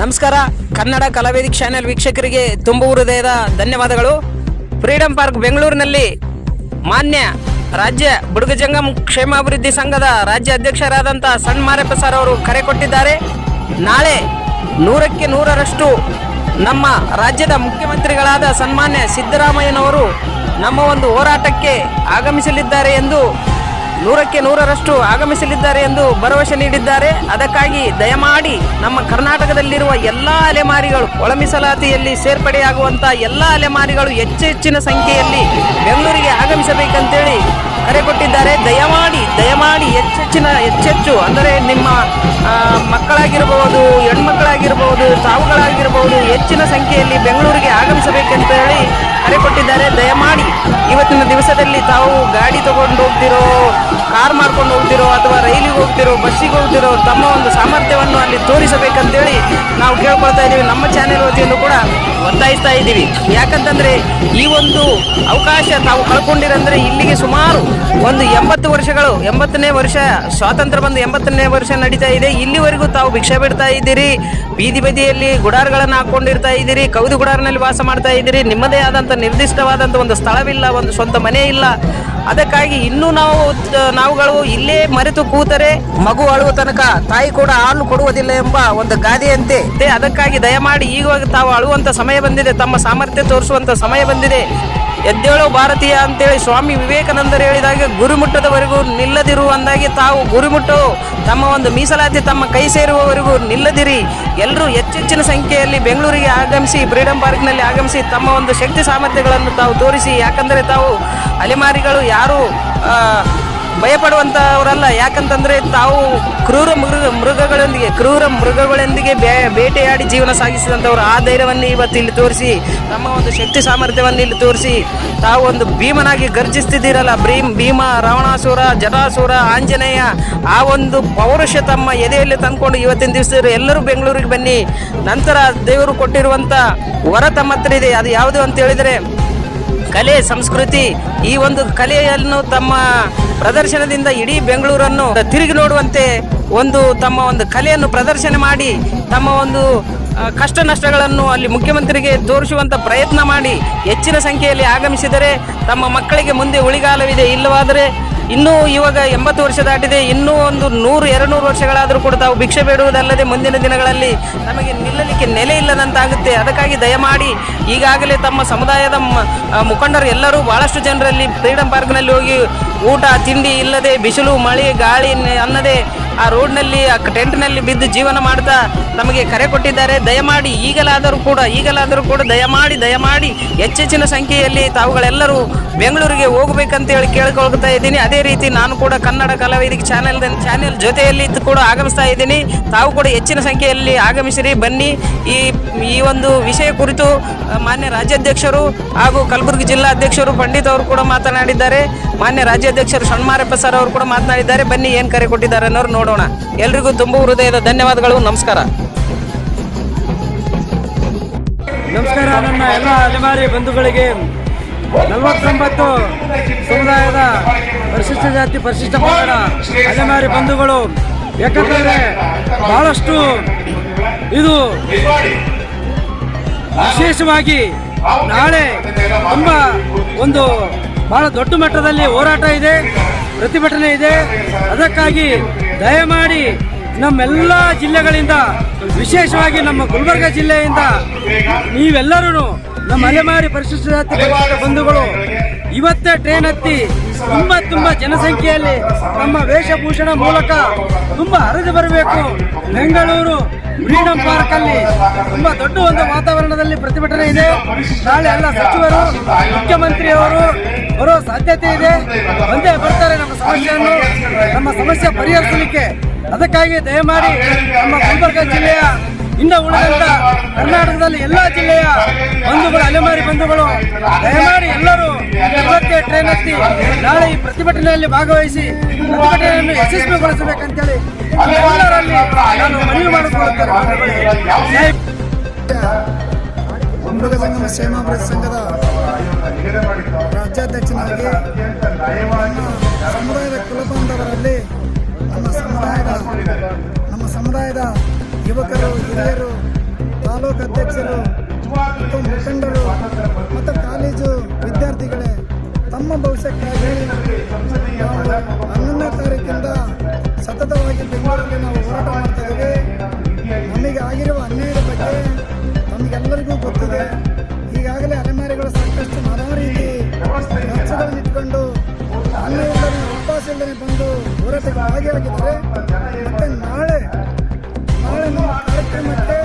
ನಮಸ್ಕಾರ. ಕನ್ನಡ ಕಲಾವೇದಿಕ್ ಚಾನೆಲ್ ವೀಕ್ಷಕರಿಗೆ ತುಂಬ ಹೃದಯದ ಧನ್ಯವಾದಗಳು. ಫ್ರೀಡಂ ಪಾರ್ಕ್ ಬೆಂಗಳೂರಿನಲ್ಲಿ ಮಾನ್ಯ ರಾಜ್ಯ ಬುಡುಗ ಜಂಗಮ್ ಕ್ಷೇಮಾಭಿವೃದ್ಧಿ ಸಂಘದ ರಾಜ್ಯ ಅಧ್ಯಕ್ಷರಾದಂಥ ಸಣ್ಣ ಮಾರಪ್ಪ ಸರ್ ಅವರು ಕರೆ ಕೊಟ್ಟಿದ್ದಾರೆ. ನಾಳೆ ನೂರಕ್ಕೆ ನೂರರಷ್ಟು ನಮ್ಮ ರಾಜ್ಯದ ಮುಖ್ಯಮಂತ್ರಿಗಳಾದ ಸನ್ಮಾನ್ಯ ಸಿದ್ದರಾಮಯ್ಯನವರು ನಮ್ಮ ಒಂದು ಹೋರಾಟಕ್ಕೆ ಆಗಮಿಸಲಿದ್ದಾರೆ ಎಂದು ನೂರಕ್ಕೆ ನೂರರಷ್ಟು ಆಗಮಿಸಲಿದ್ದಾರೆ ಎಂದು ಭರವಸೆ ನೀಡಿದ್ದಾರೆ. ಅದಕ್ಕಾಗಿ ದಯಮಾಡಿ ನಮ್ಮ ಕರ್ನಾಟಕದಲ್ಲಿರುವ ಎಲ್ಲ ಅಲೆಮಾರಿಗಳು ಒಳ ಮೀಸಲಾತಿಯಲ್ಲಿ ಸೇರ್ಪಡೆಯಾಗುವಂಥ ಎಲ್ಲ ಅಲೆಮಾರಿಗಳು ಹೆಚ್ಚು ಹೆಚ್ಚಿನ ಸಂಖ್ಯೆಯಲ್ಲಿ ಬೆಂಗಳೂರಿಗೆ ಆಗಮಿಸಬೇಕಂತೇಳಿ ಕರೆ ಕೊಟ್ಟಿದ್ದಾರೆ. ದಯಮಾಡಿ ದಯಮಾಡಿ ಹೆಚ್ಚೆಚ್ಚಿನ, ಹೆಚ್ಚೆಚ್ಚು ಅಂದರೆ ನಿಮ್ಮ ಮಕ್ಕಳಾಗಿರಬಹುದು ಮಕ್ಕಳಾಗಿರ್ಬೋದು ಹೆಣ್ಮಕ್ಕಳಾಗಿರ್ಬೋದು ತಾವುಗಳಾಗಿರ್ಬೋದು ಹೆಚ್ಚಿನ ಸಂಖ್ಯೆಯಲ್ಲಿ ಬೆಂಗಳೂರಿಗೆ ಆಗಮಿಸಬೇಕಂತ ಹೇಳಿ ಕರೆ ಕೊಟ್ಟಿದ್ದಾರೆ. ದಯಮಾಡಿ ಇವತ್ತಿನ ದಿವಸದಲ್ಲಿ ತಾವು ಗಾಡಿ ತಗೊಂಡು ಹೋಗ್ತಿರೋ, ಕಾರ್ ಮಾಡ್ಕೊಂಡು ಹೋಗ್ತಿರೋ ಅಥವಾ ರೈಲಿಗೆ ಹೋಗ್ತಿರೋ, ಬಸ್ಸಿಗೆ ಹೋಗ್ತಿರೋ ತಮ್ಮ ಒಂದು ಸಾಮರ್ಥ್ಯವನ್ನು ಅಲ್ಲಿ ತೋರಿಸಬೇಕಂತೇಳಿ ನಾವು ಕೇಳ್ಕೊಳ್ತಾ ಇದ್ದೀವಿ. ನಮ್ಮ ಚಾನೆಲ್ ವತಿಯನ್ನು ಕೂಡ ಒತ್ತಾಯಿಸ್ತಾ ಇದ್ದೀವಿ. ಯಾಕಂತಂದರೆ ಈ ಒಂದು ಅವಕಾಶ ತಾವು ಕಳ್ಕೊಂಡಿರಂದ್ರೆ ಇಲ್ಲಿಗೆ ಸುಮಾರು ಒಂದು ಎಂಬತ್ತು ವರ್ಷಗಳು, ಎಂಬತ್ತನೇ ವರ್ಷ, ಸ್ವಾತಂತ್ರ್ಯ ಬಂದು ಎಂಬತ್ತನೇ ವರ್ಷ ನಡೀತಾ ಇದೆ. ಇಲ್ಲಿವರೆಗೂ ತಾವು ಭಿಕ್ಷೆ ಬಿಡ್ತಾ ಇದ್ದೀರಿ. ಬೀದಿ ಬದಿಯಲ್ಲಿ ಗುಡಾರ್ಗಳನ್ನು ಹಾಕೊಂಡಿರ್ತಾ ಇದ್ದೀರಿ. ಕೌದು ಗುಡಾರ್ನಲ್ಲಿ ವಾಸ ಮಾಡ್ತಾ ಇದ್ದೀರಿ. ನಿಮ್ಮದೇ ಆದಂಥ ನಿರ್ದಿಷ್ಟವಾದಂಥ ಒಂದು ಸ್ಥಳವಿಲ್ಲ, ಒಂದು ಸ್ವಂತ ಮನೆ ಇಲ್ಲ. ಅದಕ್ಕಾಗಿ ಇನ್ನೂ ನಾವು, ನಾವುಗಳು ಇಲ್ಲೇ ಮರೆತು ಕೂತರೆ ಮಗು ಅಳುವ ತನಕ ತಾಯಿ ಕೂಡ ಹಾಲು ಕೊಡುವುದಿಲ್ಲ ಎಂಬ ಒಂದು ಗಾದೆಯಂತೆ. ಅದಕ್ಕಾಗಿ ದಯಮಾಡಿ ಈಗ ತಾವು ಅಳುವಂತ ಸಮಯ ಬಂದಿದೆ. ತಮ್ಮ ಸಾಮರ್ಥ್ಯ ತೋರಿಸುವಂತ ಸಮಯ ಬಂದಿದೆ. ಎದ್ದೇಳೋ ಭಾರತೀಯ ಅಂತೇಳಿ ಸ್ವಾಮಿ ವಿವೇಕಾನಂದರು ಹೇಳಿದಾಗ, ಗುರುಮುಟ್ಟದವರೆಗೂ ನಿಲ್ಲದಿರು ಅಂದಾಗೆ ತಾವು ಗುರುಮುಟ್ಟು, ತಮ್ಮ ಒಂದು ಮೀಸಲಾತಿ ತಮ್ಮ ಕೈ ಸೇರುವವರೆಗೂ ನಿಲ್ಲದಿರಿ. ಎಲ್ಲರೂ ಹೆಚ್ಚೆಚ್ಚಿನ ಸಂಖ್ಯೆಯಲ್ಲಿ ಬೆಂಗಳೂರಿಗೆ ಆಗಮಿಸಿ, ಫ್ರೀಡಂ ಪಾರ್ಕ್ನಲ್ಲಿ ಆಗಮಿಸಿ ತಮ್ಮ ಒಂದು ಶಕ್ತಿ ಸಾಮರ್ಥ್ಯಗಳನ್ನು ತಾವು ತೋರಿಸಿ, ಯಾಕಂದರೆ ತಾವು ಅಲೆಮಾರಿಗಳು ಯಾರು ಭಯಪಡುವಂಥವರಲ್ಲ ಯಾಕಂತಂದ್ರೆ ತಾವು ಕ್ರೂರ ಮೃಗ ಮೃಗಗಳೊಂದಿಗೆ, ಕ್ರೂರ ಮೃಗಗಳೊಂದಿಗೆ ಬೇ ಬೇಟೆಯಾಡಿ ಜೀವನ ಸಾಗಿಸಿದಂಥವ್ರು ಆ ಧೈರ್ಯವನ್ನು ಇವತ್ತು ಇಲ್ಲಿ ತೋರಿಸಿ ತಮ್ಮ ಒಂದು ಶಕ್ತಿ ಸಾಮರ್ಥ್ಯವನ್ನು ಇಲ್ಲಿ ತೋರಿಸಿ, ತಾವು ಒಂದು ಭೀಮನಾಗಿ ಗರ್ಜಿಸ್ತಿದ್ದೀರಲ್ಲ. ಭೀಮ್, ಭೀಮ, ರಾವಣಾಸುರ, ಜಟಾಸುರ, ಆಂಜನೇಯ, ಆ ಒಂದು ಪೌರುಷ ತಮ್ಮ ಎದೆಯಲ್ಲಿ ತಂದ್ಕೊಂಡು ಇವತ್ತಿನ ದಿವಸ ಎಲ್ಲರೂ ಬೆಂಗಳೂರಿಗೆ ಬನ್ನಿ. ನಂತರ ದೇವರು ಕೊಟ್ಟಿರುವಂಥ ವರ ತಮ್ಮ ಹತ್ರ ಇದೆ. ಅದು ಯಾವುದು ಅಂತ ಹೇಳಿದರೆ ಕಲೆ, ಸಂಸ್ಕೃತಿ ಈ ಒಂದು ಕಲೆಯನ್ನು ತಮ್ಮ ಪ್ರದರ್ಶನದಿಂದ ಇಡೀ ಬೆಂಗಳೂರನ್ನು ತಿರುಗಿ ನೋಡುವಂತೆ ಒಂದು ತಮ್ಮ ಒಂದು ಕಲೆಯನ್ನು ಪ್ರದರ್ಶನ ಮಾಡಿ, ತಮ್ಮ ಒಂದು ಕಷ್ಟ ನಷ್ಟಗಳನ್ನು ಅಲ್ಲಿ ಮುಖ್ಯಮಂತ್ರಿಗೆ ತೋರಿಸುವಂಥ ಪ್ರಯತ್ನ ಮಾಡಿ, ಹೆಚ್ಚಿನ ಸಂಖ್ಯೆಯಲ್ಲಿ ಆಗಮಿಸಿದರೆ ತಮ್ಮ ಮಕ್ಕಳಿಗೆ ಮುಂದೆ ಉಳಿಗಾಲವಿದೆ. ಇಲ್ಲವಾದರೆ ಇನ್ನೂ ಇವಾಗ ಎಂಬತ್ತು ವರ್ಷ ದಾಟಿದೆ, ಇನ್ನೂ ಒಂದು ನೂರು ಎರಡು ವರ್ಷಗಳಾದರೂ ಕೂಡ ತಾವು ಭಿಕ್ಷೆ ಬೇಡುವುದಲ್ಲದೆ ಮುಂದಿನ ದಿನಗಳಲ್ಲಿ ನಮಗೆ ನಿಲ್ಲಲಿಕ್ಕೆ ನೆಲೆ ಇಲ್ಲದಂತಾಗುತ್ತೆ. ಅದಕ್ಕಾಗಿ ದಯಮಾಡಿ ಈಗಾಗಲೇ ತಮ್ಮ ಸಮುದಾಯದ ಮುಖಂಡರು ಎಲ್ಲರೂ ಬಹಳಷ್ಟು ಜನರಲ್ಲಿ ಫ್ರೀಡಂ ಪಾರ್ಕ್ನಲ್ಲಿ ಹೋಗಿ ಊಟ, ತಿಂಡಿ ಇಲ್ಲದೆ ಬಿಸಿಲು, ಮಳೆ, ಗಾಳಿ ಅನ್ನದೇ ಆ ರೋಡ್ನಲ್ಲಿ, ಆ ಟೆಂಟ್ನಲ್ಲಿ ಬಿದ್ದು ಜೀವನ ಮಾಡ್ತಾ ನಮಗೆ ಕರೆ ಕೊಟ್ಟಿದ್ದಾರೆ. ದಯಮಾಡಿ ಈಗಲಾದರೂ ಕೂಡ ಈಗಲಾದರೂ ಕೂಡ ದಯಮಾಡಿ ದಯಮಾಡಿ ಹೆಚ್ಚೆಚ್ಚಿನ ಸಂಖ್ಯೆಯಲ್ಲಿ ತಾವುಗಳೆಲ್ಲರೂ ಬೆಂಗಳೂರಿಗೆ ಹೋಗಬೇಕಂತ ಹೇಳಿ ಕೇಳ್ಕೊಳ್ತಾ ಇದ್ದೀನಿ. ಅದೇ ರೀತಿ ನಾನು ಕೂಡ ಕನ್ನಡ ಕಲಾವಿದಿಗೆ ಚಾನೆಲ್ ಚಾನೆಲ್ ಜೊತೆಯಲ್ಲಿ ಕೂಡ ಆಗಮಿಸ್ತಾ ಇದ್ದೀನಿ. ತಾವು ಕೂಡ ಹೆಚ್ಚಿನ ಸಂಖ್ಯೆಯಲ್ಲಿ ಆಗಮಿಸಿರಿ. ಬನ್ನಿ. ಈ ಈ ಒಂದು ವಿಷಯ ಕುರಿತು ಮಾನ್ಯ ರಾಜ್ಯಾಧ್ಯಕ್ಷರು ಹಾಗೂ ಕಲಬುರಗಿ ಜಿಲ್ಲಾಧ್ಯಕ್ಷರು ಪಂಡಿತ್ ಅವರು ಕೂಡ ಮಾತನಾಡಿದ್ದಾರೆ. ಮಾನ್ಯ ರಾಜ್ಯಾಧ್ಯಕ್ಷರು ಸಣ್ಮಾರಪ್ಪ ಸರ್ ಅವರು ಕೂಡ ಮಾತನಾಡಿದ್ದಾರೆ. ಬನ್ನಿ ಏನು ಕರೆ ಕೊಟ್ಟಿದ್ದಾರೆ ಅನ್ನೋರು ನೋಡೋಣ. ಎಲ್ರಿಗೂ ತುಂಬ ಹೃದಯದ ಧನ್ಯವಾದಗಳು. ನಮಸ್ಕಾರ. ನಮಸ್ಕಾರ ನನ್ನ ಎಲ್ಲ ಅಲೆಮಾರಿ ಬಂಧುಗಳಿಗೆ. ನಲವತ್ತೊಂಬತ್ತು ಸಮುದಾಯದ ಪರಿಶಿಷ್ಟ ಜಾತಿ, ಪರಿಶಿಷ್ಟ ಪಂಗಡ ಅಲೆಮಾರಿ ಬಂಧುಗಳು. ಯಾಕಂದರೆ ಬಹಳಷ್ಟು ಇದು ವಿಶೇಷವಾಗಿ ನಾಳೆ ತುಂಬ ಒಂದು ಬಹಳ ದೊಡ್ಡ ಮಟ್ಟದಲ್ಲಿ ಹೋರಾಟ ಇದೆ, ಪ್ರತಿಭಟನೆ ಇದೆ. ಅದಕ್ಕಾಗಿ ದಯಮಾಡಿ ನಮ್ಮೆಲ್ಲ ಜಿಲ್ಲೆಗಳಿಂದ, ವಿಶೇಷವಾಗಿ ನಮ್ಮ ಗುಲ್ಬರ್ಗ ಜಿಲ್ಲೆಯಿಂದ ನೀವೆಲ್ಲರೂ ನಮ್ಮ ಅಲೆಮಾರಿ ಪರಿಶಿಷ್ಟ ಜಾತಿ ಪರಿಶಿಷ್ಟ ಬಂಧುಗಳು, ಇವತ್ತೇ ಟ್ರೈನ್ ಹತ್ತಿ ತುಂಬ ತುಂಬ ಜನಸಂಖ್ಯೆಯಲ್ಲಿ ನಮ್ಮ ವೇಷಭೂಷಣ ಮೂಲಕ ತುಂಬ ಹರಿದು ಬರಬೇಕು. ಬೆಂಗಳೂರು ಫ್ರೀಡಂ ಪಾರ್ಕ್ ಅಲ್ಲಿ ತುಂಬಾ ದೊಡ್ಡ ಒಂದು ವಾತಾವರಣದಲ್ಲಿ ಪ್ರತಿಭಟನೆ ಇದೆ. ನಾಳೆ ಎಲ್ಲ ಸಚಿವರು, ಮುಖ್ಯಮಂತ್ರಿಯವರು ಬರೋ ಸಾಧ್ಯತೆ ಇದೆ. ಒಂದೇ ಬರ್ತಾರೆ ನಮ್ಮ ಸಮಸ್ಯೆಯನ್ನು. ನಮ್ಮ ಸಮಸ್ಯೆ ಪರಿಹರಿಸಲಿಕ್ಕೆ. ಅದಕ್ಕಾಗಿ ದಯಮಾಡಿ ನಮ್ಮ ಗುಲ್ಬರ್ಗ ಜಿಲ್ಲೆಯ ಇನ್ನ ಉಳಿದಂತ ಕರ್ನಾಟಕದಲ್ಲಿ ಎಲ್ಲ ಜಿಲ್ಲೆಯ ಬಂಧುಗಳು, ಅಲೆಮಾರಿ ಬಂಧುಗಳು, ದಯಮಾಡಿ ಎಲ್ಲರೂ ಇವತ್ತೇ ಟ್ರೈನ್ ಹತ್ತಿ ನಾಳೆ ಈ ಪ್ರತಿಭಟನೆಯಲ್ಲಿ ಭಾಗವಹಿಸಿ ಪ್ರತಿಭಟನೆಯನ್ನು ಯಶಸ್ವಿಗೊಳಿಸಬೇಕಂತೇಳಿ ಎಲ್ಲರಲ್ಲಿ ನಾನು ಮನವಿ ಮಾಡಿಕೊಳ್ಳುತ್ತೇನೆ. ಮೃಗ ಸಂಗಮ ಕ್ಷೇಮಾಭಿವೃದ್ಧಿ ಸಂಘದ ರಾಜ್ಯಾಧ್ಯಕ್ಷನಾಗಿ ಸಮುದಾಯದ ಕುಲಬಾಂಧವರಲ್ಲಿ ನಮ್ಮ ಸಮುದಾಯದ ನಮ್ಮ ಸಮುದಾಯದ ಯುವಕರು, ಹಿರಿಯರು, ತಾಲೂಕು ಅಧ್ಯಕ್ಷರು, ಮತ್ತು ಮುಖಂಡರು, ಮತ್ತು ಕಾಲೇಜು ವಿದ್ಯಾರ್ಥಿಗಳೇ ತಮ್ಮ ಭವಿಷ್ಯಕ್ಕಾಗಿ ಬಂದು ಹೋರಾಟಕ್ಕೆ ಭಾಗಿಯಾಗಿದ್ದಾರೆ. ಮತ್ತೆ ನಾಳೆ ನಾಳೆ ನಮ್ಮ ಕಾರ್ಯಕ್ರಮಕ್ಕೆ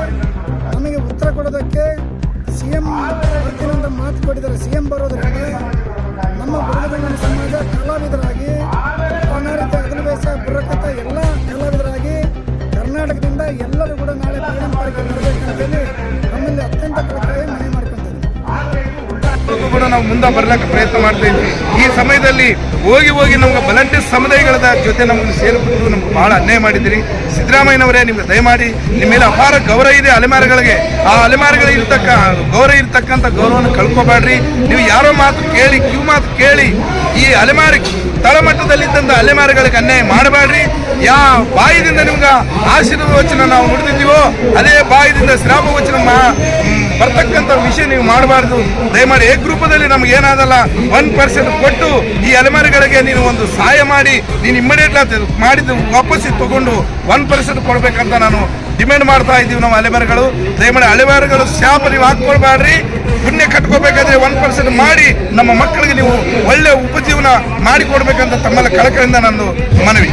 ನಮಗೆ ಉತ್ತರ ಕೊಡೋದಕ್ಕೆ ಸಿ ಎಂ ಅಂತ ಮಾತು ಕೊಟ್ಟಿದ್ದಾರೆ. ಸಿ ಎಂ ಬರೋದಕ್ಕೆ ನಮ್ಮ ಬುಡಗದಂಗನ ಸಮಾಜ ಕಲಾವಿದರಾಗಿ ಕರ್ನಾಟಕ ಅಗ್ನಿವೇಶ ಬುರಕತ ಎಲ್ಲ ಕಲಾವಿದರಾಗಿ ಕರ್ನಾಟಕದಿಂದ ಎಲ್ಲರೂ ಕೂಡ ನಾಳೆ ಬರಬೇಕಂತೇಳಿ ನಾವು ಮುಂದೆ ಬರ್ಲಿಕ್ಕೆ ಪ್ರಯತ್ನ ಮಾಡ್ತಾ ಇದ್ವಿ. ಈ ಸಮಯದಲ್ಲಿ ಹೋಗಿ ಹೋಗಿ ನಮ್ಗೆ ವಾಲಂಟಿಯರ್ ಸಮುದಾಯಗಳ ಜೊತೆ ನಮ್ಗೆ ಸೇರಿಕೊಂಡು ನಮ್ಗೆ ಬಹಳ ಅನ್ಯಾಯ ಮಾಡಿದಿರಿ ಸಿದ್ದರಾಮಯ್ಯನವರೇ ನಿಮ್ಗೆ ದಯಮಾಡಿ ನಿಮ್ಮ ಮೇಲೆ ಅಪಾರ ಗೌರವ ಇದೆ ಅಲೆಮಾರಿಗಳಿಗೆ. ಆ ಅಲೆಮಾರಿಗಳಿಗೆ ಇರ್ತಕ್ಕ, ಗೌರವ ಇರ್ತಕ್ಕಂಥ ಗೌರವನ ಕಳ್ಕೊಬೇಡ್ರಿ ನೀವು ಯಾರೋ ಮಾತು ಕೇಳಿ, ಕ್ಯೂ ಮಾತು ಕೇಳಿ ಈ ಅಲೆಮಾರಿ ತಳಮಟ್ಟದಲ್ಲಿದ್ದಂಥ ಅಲೆಮಾರಿಗಳಿಗೆ ಅನ್ಯಾಯ ಮಾಡಬೇಡ್ರಿ ಯಾ ಬಾಯಿದಿಂದ ನಿಮ್ಗೆ ಆಶೀರ್ವಚನ ವಚನ ನಾವು ನುಡಿದಿದ್ದೀವೋ, ಅದೇ ಬಾಯಿದಿಂದ ಶ್ರಾಮ ವಚನ ಬರ್ತಕ್ಕಂಥ ವಿಷಯ ನೀವು ಮಾಡಬಾರ್ದು. ದಯಮಾಡಿ ಏಕರೂಪದಲ್ಲಿ ನಮ್ಗೆ ಏನಾದಲ್ಲ ಒನ್ ಪರ್ಸೆಂಟ್ ಕೊಟ್ಟು ಈ ಅಲೆಮಾರಿಗಳಿಗೆ ನೀನು ಒಂದು ಸಹಾಯ ಮಾಡಿ, ನೀನು ಇಮ್ಮಿಡಿಯೇಟ್ ಮಾಡಿದ್ದು ವಾಪಸ್ ತಗೊಂಡು ಒನ್ ಪರ್ಸೆಂಟ್ ಕೊಡಬೇಕಂತ ನಾನು ಡಿಮ್ಯಾಂಡ್ ಮಾಡ್ತಾ ಇದ್ದೀವಿ ನಾವು ಅಲೆಮಾರಿಗಳು. ದಯಮಾಡಿ ಅಲೆಮಾರಿಗಳು ಶಾಪ ನೀವು ಹಾಕ್ಕೊಳ್ಬೇಡ್ರಿ ಪುಣ್ಯ ಕಟ್ಕೋಬೇಕಾದ್ರೆ ಒನ್ ಪರ್ಸೆಂಟ್ ಮಾಡಿ ನಮ್ಮ ಮಕ್ಕಳಿಗೆ ನೀವು ಒಳ್ಳೆ ಉಪಜೀವನ ಮಾಡಿಕೊಡ್ಬೇಕಂತ ತಮ್ಮಲ್ಲಿ ಕಳಕಳಿಂದ ನಂದು ಮನವಿ.